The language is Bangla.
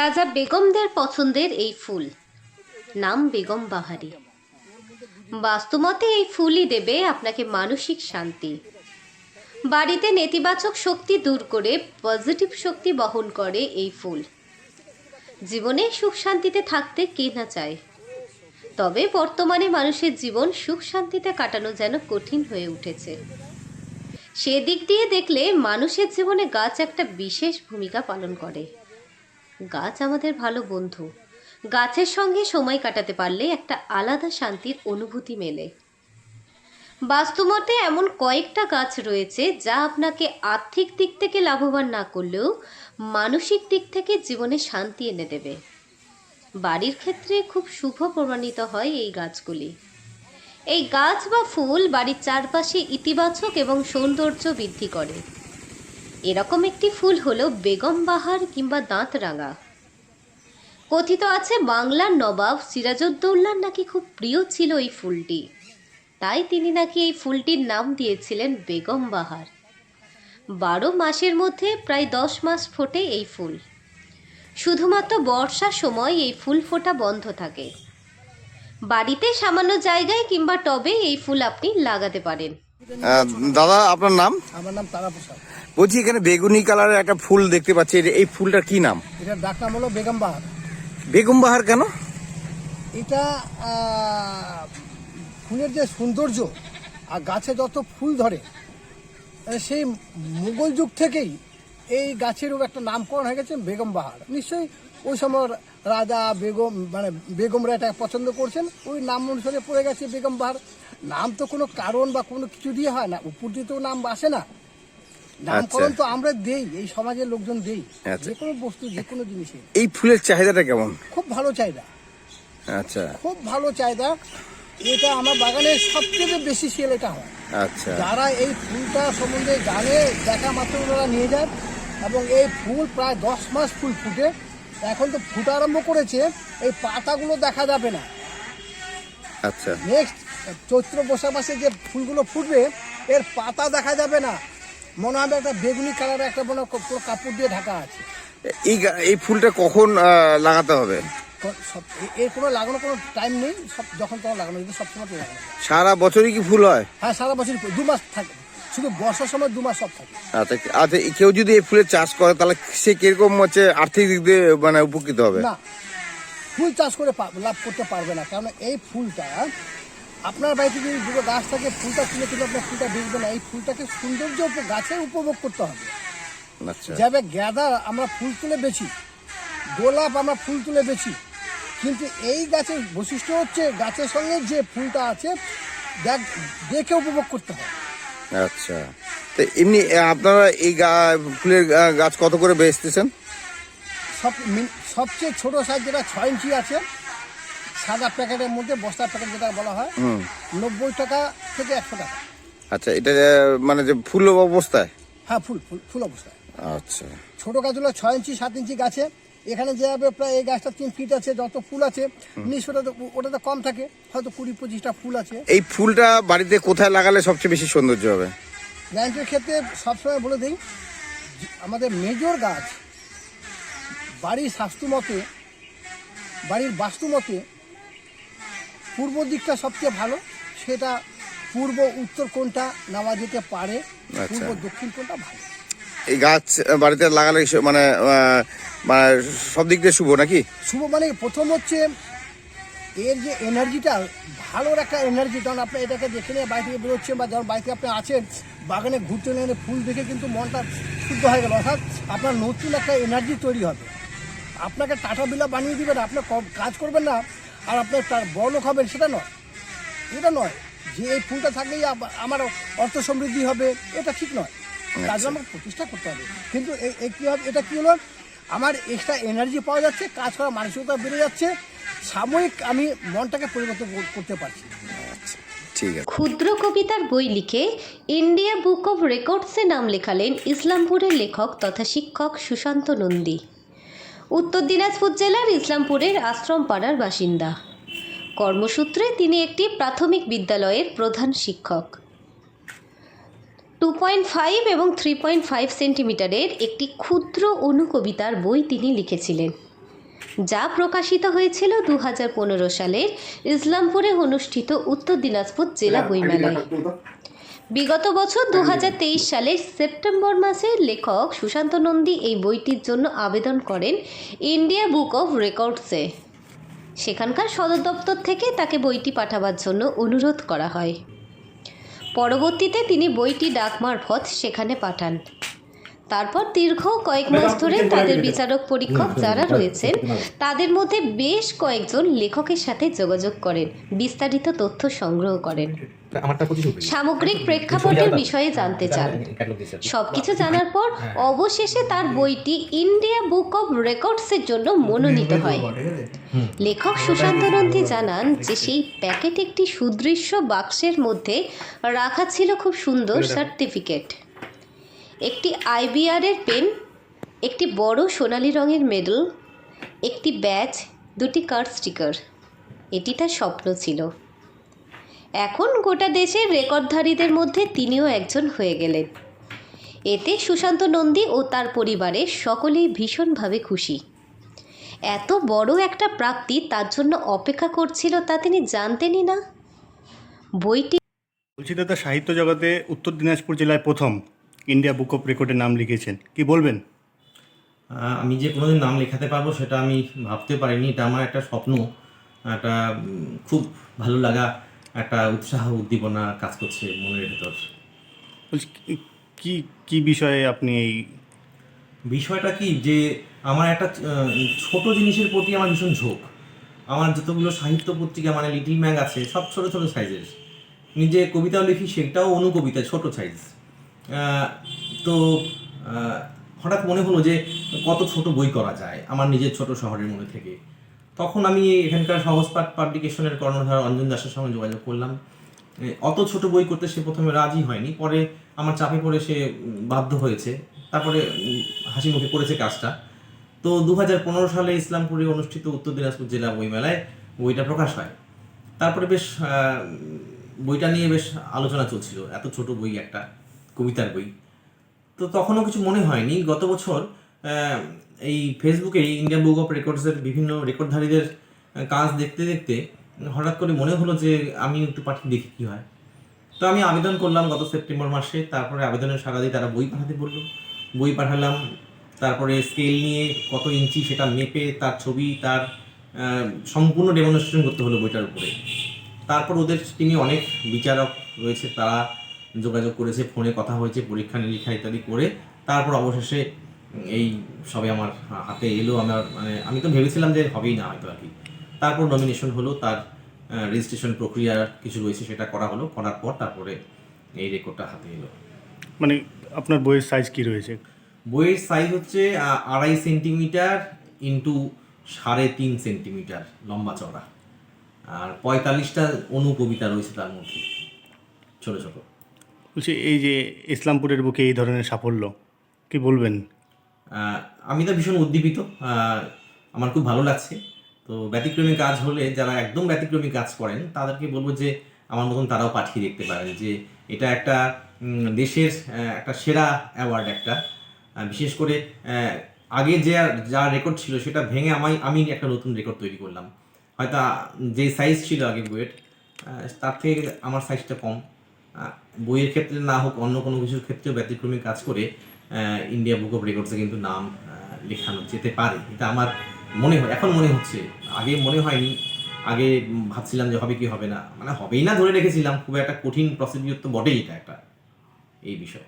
রাজা বেগমদের পছন্দের এই ফুল। নাম বেগম বাহারি। বাস্তুমতে এই ফুলই দেবে আপনাকে মানসিক শান্তি। বাড়িতে নেতিবাচক শক্তি দূর করে পজিটিভ শক্তি বহন করে এই ফুল। জীবনে সুখ শান্তিতে থাকতে কে না চায়। তবে বর্তমানে মানুষের জীবন সুখ শান্তিতে কাটানো যেন কঠিন হয়ে উঠেছে। সেদিক দিয়ে দেখলে মানুষের জীবনে গাছ একটা বিশেষ ভূমিকা পালন করে। গাছ আমাদের ভালো বন্ধু। গাছের সঙ্গে সময় কাটাতে পারলে একটা আলাদা শান্তির অনুভূতি মেলে। বাস্তুমতে এমন কয়েকটা গাছ রয়েছে যা আপনাকে আর্থিক দিক থেকে লাভবান না করলেও মানসিক দিক থেকে জীবনে শান্তি এনে দেবে। বাড়ির ক্ষেত্রে খুব শুভ প্রমাণিত হয় এই গাছগুলি। এই গাছ বা ফুল বাড়ির চারপাশে ইতিবাচক এবং সৌন্দর্য বৃদ্ধি করে। এরকম একটি ফুল হল বেগম বাহার কিংবা দাঁত রাঙা কথিত আছে বাংলার নবাব সিরাজউদ্দৌলার নাকি খুব প্রিয় ছিল এই ফুলটি। তাই তিনি নাকি এই ফুলটির নাম দিয়েছিলেন বেগম বাহার। বারো মাসের মধ্যে প্রায় দশ মাস ফোটে এই ফুল। শুধুমাত্র বর্ষার সময় এই ফুল ফোটা বন্ধ থাকে। বাড়িতে সামান্য জায়গায় কিংবা টবে এই ফুল আপনি লাগাতে পারেন। দাদা আপনার নাম? আমার নাম তারা প্রসাদ বলছি এখানে বেগুনি কালারের একটা ফুল দেখতে পাচ্ছি। এই ফুলটার কি নাম? এটার ডাক নাম হলো বেগম বাহার। বেগম বাহার কেন? এটা ফুলের যে সৌন্দর্য আর গাছে যত ফুল ধরে সেই মুঘল যুগ থেকেই এই গাছেরও একটা নামকরণ হয়ে গেছে বেগম বাহার। নিশ্চয়ই ওই সময় রাজা বেগম মানে বেগমরা এটা পছন্দ করছেন ওই নাম অনুসারে পড়ে গেছে বেগম বাহার। নাম তো কোনো কারণ বা কোনো কিছু দিয়ে হয় না উপর দিয়ে তো নাম আসে না। নামকরণ তো আমরা দেই এই সমাজের লোকজন দেই আচ্ছা। যে কোনো বস্তু যে কোনো জিনিসে এই ফুলের চাহিদাটা কেমন? খুব ভালো চাহিদা। আচ্ছা। খুব ভালো চাহিদা। এটা আমার বাগানে সবথেকে বেশি সেল এটা হয়। আচ্ছা। যারা এই ফুলটা সম্বন্ধে জানে দেখা মাত্র ওরা নিয়ে যায় এবং এই ফুল প্রায় দশ মাস ফুল ফুটে। এখন তো ফুটা আরম্ভ করেছে এই পাতাগুলো দেখা যাবে না। আচ্ছা। নেক্সট চৈত্র বৈশাখ মাসে যে ফুলগুলো ফুটবে এর পাতা দেখা যাবে না। মনে হবে একটা বেগুনি কালারের একটা মনে পুরো কাপড় দিয়ে ঢাকা আছে। এই এই ফুলটা কখন লাগাতে হবে? সব- এর কোনো লাগানো কোনো টাইম নেই সব যখন তখন লাগানো যদি সবসময় তো লাগানো। সারা বছরই কি ফুল হয়? হ্যাঁ সারা বছর দু মাস থাকে। শুধু বর্ষার সময় দু মাস সব থাকে। আচ্ছা আচ্ছা কেউ যদি এই ফুলের চাষ করে তাহলে সে কীরকম হচ্ছে আর্থিক দিক দিয়ে মানে উপকৃত হবে? না ফুল চাষ করে লাভ করতে পারবে না কারণ এই ফুলটা আপনার বাড়িতে যদি দুটো গাছ থাকে ফুলটা তুলে তুলে আপনার ফুলটা বেচবে না। এই ফুলটাকে সৌন্দর্য গাছের উপভোগ করতে হবে। আচ্ছা। যাবে গাঁদা আমরা ফুল তুলে বেছি গোলাপ আমরা ফুল তুলে বেছি কিন্তু এই গাছের বৈশিষ্ট্য হচ্ছে গাছের সঙ্গে যে ফুলটা আছে দেখ দেখে উপভোগ করতে হয় আচ্ছা। তো এমনি আপনারা এই ফুলের গাছ কত করে বেচতেছেন? সব সবচেয়ে ছোট সাইজ যেটা ছয় ইঞ্চি আছে সাদা প্যাকেটের মধ্যে বস্তার প্যাকেট যেটা বলা হয় নব্বই টাকা থেকে একশো টাকা। আচ্ছা এটা মানে যে ফুল অবস্থায়? হ্যাঁ ফুল ফুল ফুল অবস্থায়। আচ্ছা। ছোট গাছগুলো ছয় ইঞ্চি সাত ইঞ্চি গাছে। এখানে যে হবে প্রায় এই গাছটা তিন ফিট আছে যত ফুল আছে নিশ্চয় ওটা তো- ওটা তো কম থাকে হয়তো কুড়ি পঁচিশটা ফুল আছে। এই ফুলটা বাড়িতে কোথায় লাগালে সবচেয়ে বেশি সৌন্দর্য হবে? গ্যারান্টির ক্ষেত্রে সবসময় বলে দিই আমাদের মেজর গাছ বাড়ির স্বাস্থ্য মতে বাড়ির বাস্তু মতে পূর্ব দিকটা সবচেয়ে ভালো সেটা পূর্ব উত্তর কোনটা নেওয়া যেতে পারে আচ্ছা। পূর্ব দক্ষিণ কোনটা ভালো। এই গাছ বাড়িতে লাগালে মানে মানে সব দিক দিয়ে শুভ নাকি? শুভ মানে প্রথম হচ্ছে এর যে এনার্জিটা ভালোর একটা এনার্জি কারণ আপনি এটাকে দেখে নিয়ে বাড়ি থেকে বেরোচ্ছেন বা যখন বাড়িতে আপনি আছেন বাগানে ঘুরতে নিয়ে ফুল দেখে কিন্তু মনটা শুদ্ধ হয়ে গেল। অর্থাৎ আপনার নতুন একটা এনার্জি তৈরি হবে। আপনাকে টাটা বিলা বানিয়ে দিবেন আপনি কাজ করবেন না আর আপনার তার বড় লোক হবেন সেটা নয়। এটা নয় যে এই ফুলটা থাকলেই আমার অর্থ সমৃদ্ধি হবে এটা ঠিক নয়। কাজ আমাকে প্রতিষ্ঠা করতে হবে। কিন্তু এই- কী হবে এটা কী হলো? আমার এক্সট্রা এনার্জি পাওয়া যাচ্ছে কাজ করার মানসিকতা বেড়ে যাচ্ছে সাময়িক আমি মনটাকে পরিবর্তন করতে পারছি। ঠিক ক্ষুদ্র কবিতার বই লিখে ইন্ডিয়া বুক অফ রেকর্ডসে নাম লেখালেন ইসলামপুরের লেখক তথা শিক্ষক সুশান্ত নন্দী। উত্তর দিনাজপুর জেলার ইসলামপুরের আশ্রমপাড়ার বাসিন্দা। কর্মসূত্রে তিনি একটি প্রাথমিক বিদ্যালয়ের প্রধান শিক্ষক। টু পয়েন্ট ফাইভ এবং থ্রি পয়েন্ট ফাইভ সেন্টিমিটারের একটি ক্ষুদ্র অনুকবিতার বই তিনি লিখেছিলেন যা প্রকাশিত হয়েছিল দু হাজার পনেরো সালের ইসলামপুরে অনুষ্ঠিত উত্তর দিনাজপুর জেলা বইমেলায়। বিগত বছর দু হাজার তেইশ সালের সেপ্টেম্বর মাসে লেখক সুশান্ত নন্দী এই বইটির জন্য আবেদন করেন ইন্ডিয়া বুক অফ রেকর্ডসে। সেখানকার সদর দপ্তর থেকে তাকে বইটি পাঠাবার জন্য অনুরোধ করা হয়। পরবর্তীতে তিনি বইটি ডাক মারফত সেখানে পাঠান। তারপর দীর্ঘ কয়েক মাস ধরে তাদের বিচারক পরীক্ষক যারা রয়েছেন তাদের মধ্যে বেশ কয়েকজন লেখকের সাথে যোগাযোগ করেন বিস্তারিত তথ্য সংগ্রহ করেন। সামগ্রিক প্রেক্ষাপটের বিষয়ে জানতে চান। সবকিছু জানার পর অবশেষে তার বইটি ইন্ডিয়া বুক অব রেকর্ডসের জন্য মনোনীত হয়। লেখক সুশান্ত নন্দী জানান যে সেই প্যাকেট একটি সুদৃশ্য বাক্সের মধ্যে রাখা ছিল খুব সুন্দর সার্টিফিকেট একটি আইবিআরের পেন, একটি বড় সোনালী রঙের মেডেল, একটি ব্যাচ, দুটি কার্ড স্টিকার। এটি তার স্বপ্ন ছিল। এখন গোটা দেশের রেকর্ডধারীদের মধ্যে তিনিও একজন হয়ে গেলেন। এতে সুশান্ত নন্দী ও তার পরিবারের সকলেই ভীষণভাবে খুশি। এত বড় একটা প্রাপ্তি তার জন্য অপেক্ষা করছিল তা তিনি জানতেনই না। বইটি বলছি দাদা সাহিত্য জগতে উত্তর দিনাজপুর জেলায় প্রথম। ইন্ডিয়া বুক অফ রেকর্ডের নাম লিখেছেন। কি বলবেন? আমি যে কোনোদিন নাম লেখাতে পারব সেটা আমি ভাবতে পারিনি। এটা আমার একটা স্বপ্ন একটা খুব ভালো লাগা একটা উৎসাহ উদ্দীপনা কাজ করছে মনের ভেতর। কি- কি বিষয়ে আপনি এই বিষয়টা কি যে আমার একটা ছোট জিনিসের প্রতি আমার ভীষণ ঝোঁক। আমার যতগুলো সাহিত্য পত্রিকা মানে লিটিল ম্যাগ আছে সব ছোট ছোট সাইজের নিজে কবিতাও লিখি সেটাও অনুকবিতা ছোট সাইজ তো হঠাৎ মনে হলো যে কত ছোট বই করা যায় আমার নিজের ছোট শহরের মধ্যে থেকে। তখন আমি এখানকার সহজপাঠ পাবলিকেশনের কর্ণধার অঞ্জন দাসের সঙ্গে যোগাযোগ করলাম। অত ছোট বই করতে সে প্রথমে রাজি হয়নি, পরে আমার চাপে পড়ে সে বাধ্য হয়েছে। তারপরে হাসি মুখে করেছে কাজটা। তো দু হাজার পনেরো সালে ইসলামপুরে অনুষ্ঠিত উত্তর দিনাজপুর জেলা বইমেলায় বইটা প্রকাশ হয়। তারপরে বেশ বইটা নিয়ে বেশ আলোচনা চলছিল, এত ছোট বই একটা। কবিতার বই। তো তখনও কিছু মনে হয়নি। গত বছর এই ফেসবুকে ইন্ডিয়ান বুক অফ রেকর্ডসের বিভিন্ন রেকর্ডধারীদের কাজ দেখতে দেখতে হঠাৎ করে মনে হলো যে আমি একটু পাঠিয়ে দেখি কী হয়। তো আমি আবেদন করলাম গত সেপ্টেম্বর মাসে। তারপরে আবেদনের সারা দিয়ে তারা বই পাঠাতে বলল। বই পাঠালাম। তারপরে স্কেল নিয়ে কত ইঞ্চি সেটা মেপে তার ছবি, তার সম্পূর্ণ ডেমনস্ট্রেশন করতে হলো বইটার উপরে। তারপর ওদের টিমে অনেক বিচারক রয়েছে। তারা যোগাযোগ করেছে ফোনে কথা হয়েছে পরীক্ষা নিরীক্ষা ইত্যাদি করে তারপর অবশেষে এই সবে আমার হাতে এলো আমার মানে আমি তো ভেবেছিলাম যে হবেই না হয়তো আর কি। তারপর নমিনেশন হলো তার রেজিস্ট্রেশন প্রক্রিয়া কিছু রয়েছে সেটা করা হলো করার পর তারপরে এই রেকর্ডটা হাতে এলো। মানে আপনার বইয়ের সাইজ কি রয়েছে? বইয়ের সাইজ হচ্ছে আড়াই সেন্টিমিটার ইন্টু সাড়ে তিন সেন্টিমিটার লম্বা চড়া আর পঁয়তাল্লিশটা অনুকবিতা রয়েছে তার মধ্যে ছোটো ছোট। বলছি এই যে ইসলামপুরের বুকে এই ধরনের সাফল্য কি বলবেন? আমি তো ভীষণ উদ্দীপিত। আমার খুব ভালো লাগছে। তো ব্যতিক্রমী কাজ হলে যারা একদম ব্যতিক্রমী কাজ করেন তাদেরকে বলব যে আমার মতন তারাও পাঠিয়ে দেখতে পারেন যে এটা একটা দেশের একটা সেরা অ্যাওয়ার্ড একটা। বিশেষ করে আগে যে যা রেকর্ড ছিল সেটা ভেঙে আমি আমি একটা নতুন রেকর্ড তৈরি করলাম। হয়তো যে সাইজ ছিল আগে আহ, তার থেকে আমার সাইজটা কম। বইয়ের ক্ষেত্রে না হোক, অন্য কোনো কিছুর ক্ষেত্রেও ব্যতিক্রমী কাজ করে ইন্ডিয়া বুক অফ রেকর্ডসে কিন্তু নাম লেখানো যেতে পারে। এটা আমার মনে হয়, এখন মনে হচ্ছে। আগে মনে হয়নি। আগে ভাবছিলাম যে হবে কি হবে না। মানে হবেই না ধরে রেখেছিলাম। খুব একটা কঠিন প্রসিডিউর তো বটেই এটা একটা, এই বিষয়।